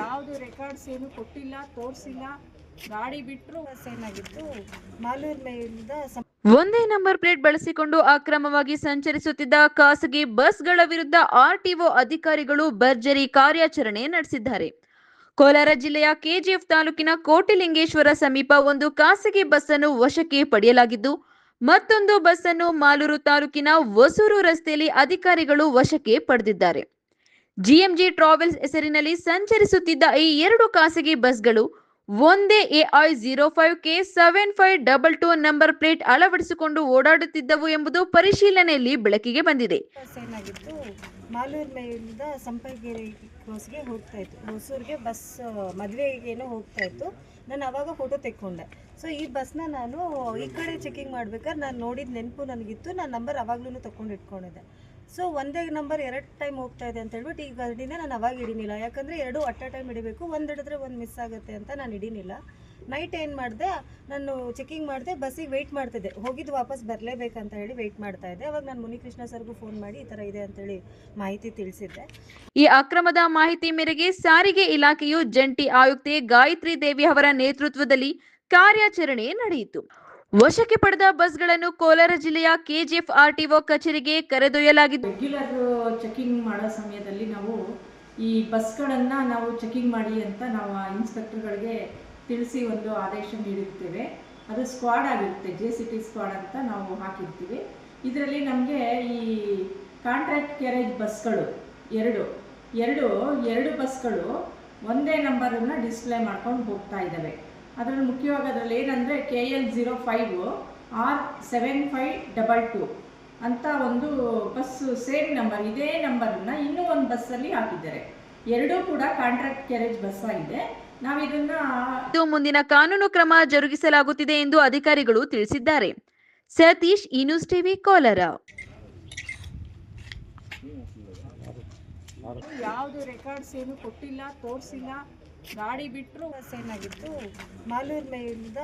ಯಾವುದು ರೆಕಾರ್ಡ್ಸ್ ಏನು ಕೊಟ್ಟಿಲ್ಲ, ತೋರಿಸಿಲ್ಲ. ಗಾಡಿ ಬಿಟ್ಟರು ಏನಾಗಿತ್ತು ಮಾಲೂರ್ ಮೇಲಿಂದ ಒಂದೇ ನಂಬರ್ ಪ್ಲೇಟ್ ಬಳಸಿಕೊಂಡು ಅಕ್ರಮವಾಗಿ ಸಂಚರಿಸುತ್ತಿದ್ದ ಖಾಸಗಿ ಬಸ್ಗಳ ವಿರುದ್ಧ ಆರ್ಟಿಒ ಅಧಿಕಾರಿಗಳು ಭರ್ಜರಿ ಕಾರ್ಯಾಚರಣೆ ನಡೆಸಿದ್ದಾರೆ. ಕೋಲಾರ ಜಿಲ್ಲೆಯ ಕೆಜಿಎಫ್ ತಾಲೂಕಿನ ಕೋಟಿಲಿಂಗೇಶ್ವರ ಸಮೀಪ ಒಂದು ಖಾಸಗಿ ಬಸ್ ಅನ್ನು ವಶಕ್ಕೆ ಪಡೆಯಲಾಗಿದ್ದು, ಮತ್ತೊಂದು ಬಸ್ ಅನ್ನು ಮಾಲೂರು ತಾಲೂಕಿನ ಹೊಸೂರು ರಸ್ತೆಯಲ್ಲಿ ಅಧಿಕಾರಿಗಳು ವಶಕ್ಕೆ ಪಡೆದಿದ್ದಾರೆ. ಜಿಎಂಜಿ ಟ್ರಾವೆಲ್ಸ್ ಹೆಸರಿನಲ್ಲಿ ಸಂಚರಿಸುತ್ತಿದ್ದ ಈ ಎರಡು ಖಾಸಗಿ ಬಸ್ಗಳು ಒಂದೇ AI zero five K seven five double two number plate ಅಳವಡಿಸಿಕೊಂಡು ಓಡಾಡುತ್ತಿದ್ದವು ಎಂಬುದು ಪರಿಶೀಲನೆಯಲ್ಲಿ ಬೆಳಕಿಗೆ ಬಂದಿದೆ. ಏನಾಗಿತ್ತು ಮೇಲಿಂದ ಕ್ರಾಸ್ಗೆ ಹೋಗ್ತಾ ಇತ್ತು. ಹೊಸೂರಿಗೆ ಬಸ್, ಮದುವೆಗೇನೋ ಹೋಗ್ತಾ ಇತ್ತು. ನಾನು ಅವಾಗ ಫೋಟೋ ತೆಕ್ಕೊಂಡೆ. ಸೊ ಈ ಬಸ್ನ ನಾನು ಈ ಕಡೆ ಚೆಕಿಂಗ್ ಮಾಡ್ಬೇಕಾದ್ರೆ ನಾನು ನೋಡಿದ ನೆನಪು ನನಗಿತ್ತು. ನಾನು ನಂಬರ್ ಅವಾಗ್ಲೂ ತಗೊಂಡು ಇಟ್ಕೊಂಡಿದ್ದೆ. ಸೊ ಒಂದೇ ನಂಬರ್ ಎರಡು ಟೈಮ್ ಹೋಗ್ತಾ ಇದೆ ಅಂತ ಹೇಳ್ಬಿಟ್ಟು ಈ ಗಾಡಿನ ನಾನು ಅವಾಗ ಹಿಡಿನಿಲ್ಲ. ಯಾಕಂದರೆ ಎರಡು ಅಟ್ ಟೈಮ್ ಹಿಡಿಬೇಕು. ಒಂದು ಹಿಡಿದ್ರೆ ಒಂದು ಮಿಸ್ ಆಗುತ್ತೆ ಅಂತ ನಾನು ಹಿಡಿನಿಲ್ಲ. ನೈಟ್ ಏನು ಮಾಡಿದೆ, ನಾನು ಚೆಕಿಂಗ್ ಮಾಡಿದೆ ಬಸ್ಸಿಗೆ ವೆಯ್ಟ್ ಮಾಡ್ತಿದ್ದೆ. ಹೋಗಿದ್ದು ವಾಪಸ್ ಬರಲೇಬೇಕಂತ ಹೇಳಿ ವೆಯ್ಟ್ ಮಾಡ್ತಾ ಇದ್ದೆ. ಅವಾಗ ನಾನು ಮುನಿಕೃಷ್ಣ ಸರ್ಗೂ ಫೋನ್ ಮಾಡಿ ಈ ಥರ ಇದೆ ಅಂತೇಳಿ ಮಾಹಿತಿ ತಿಳಿಸಿದ್ದೆ. ಈ ಅಕ್ರಮದ ಮಾಹಿತಿ ಮೇರೆಗೆ ಸಾರಿಗೆ ಇಲಾಖೆಯು ಜಂಟಿ ಆಯುಕ್ತೆ ಗಾಯತ್ರಿ ದೇವಿ ಅವರ ನೇತೃತ್ವದಲ್ಲಿ ಕಾರ್ಯಾಚರಣೆ ನಡೆಯಿತು. ವಶಕ್ಕೆ ಪಡೆದ ಬಸ್ಗಳನ್ನು ಕೋಲಾರ ಜಿಲ್ಲೆಯ ಕೆಜಿಎಫ್ ಆರ್ಟಿಒ ಕಚೇರಿಗೆ ಕರೆದೊಯ್ಯಲಾಗಿದ್ದು ರೆಗ್ಯುಲರ್ ಚೆಕಿಂಗ್ ಮಾಡೋ ಸಮಯದಲ್ಲಿ ನಾವು ಈ ಬಸ್ಗಳನ್ನು ನಾವು ಚೆಕಿಂಗ್ ಮಾಡಿ ಅಂತ ನಾವು ಇನ್ಸ್ಪೆಕ್ಟರ್ಗಳಿಗೆ ತಿಳಿಸಿ ಒಂದು ಆದೇಶ ನೀಡಿರ್ತೇವೆ. ಅದು ಸ್ಕ್ವಾಡ್ ಆಗಿರುತ್ತೆ, ಜೆ ಸಿ ಟಿ ಸ್ಕ್ವಾಡ್ ಅಂತ ನಾವು ಹಾಕಿರ್ತೀವಿ. ಇದರಲ್ಲಿ ನಮಗೆ ಈ ಕಾಂಟ್ರಾಕ್ಟ್ ಕ್ಯಾರೇಜ್ ಬಸ್ಗಳು ಎರಡು ಎರಡು ಎರಡು ಬಸ್ಗಳು ಒಂದೇ ನಂಬರನ್ನು ಡಿಸ್ಪ್ಲೇ ಮಾಡ್ಕೊಂಡು ಹೋಗ್ತಾ ಇದ್ದಾವೆ. ಅದರಲ್ಲಿ ಮುಖ್ಯವಾಗಿ ಅದರಲ್ಲಿ ಏನಂದರೆ K L zero five R seven five double two ಅಂತ ಒಂದು ಬಸ್ಸು ಸೇಮ್ ನಂಬರ್ ಇದೇ ನಂಬರನ್ನು ಇನ್ನೂ ಒಂದು ಬಸ್ಸಲ್ಲಿ ಹಾಕಿದ್ದಾರೆ. ಎರಡೂ ಕೂಡ ಕಾಂಟ್ರಾಕ್ಟ್ ಕ್ಯಾರೇಜ್ ಬಸ್ ಆಗಿದೆ. ನಾವು ಇದನ್ನ ಇದು ಮುಂದಿನ ಕಾನೂನು ಕ್ರಮ ಜರುಗಿಸಲಾಗುತ್ತಿದೆ ಎಂದು ಅಧಿಕಾರಿಗಳು ತಿಳಿಸಿದ್ದಾರೆ. ಸತೀಶ್ ಈ ನ್ಯೂಸ್ ಟಿವಿ ಕೋಲಾರ. ಯಾವುದು ರೆಕಾರ್ಡ್ಸ್ ಏನು ಕೊಟ್ಟಿಲ್ಲ ತೋರಿಸಿಲ್ಲ. ಗಾಡಿ ಬಿಟ್ಟರು ಏನಾಗಿತ್ತು? ಮಾಲೂರ್ ಮೇಲಿಂದ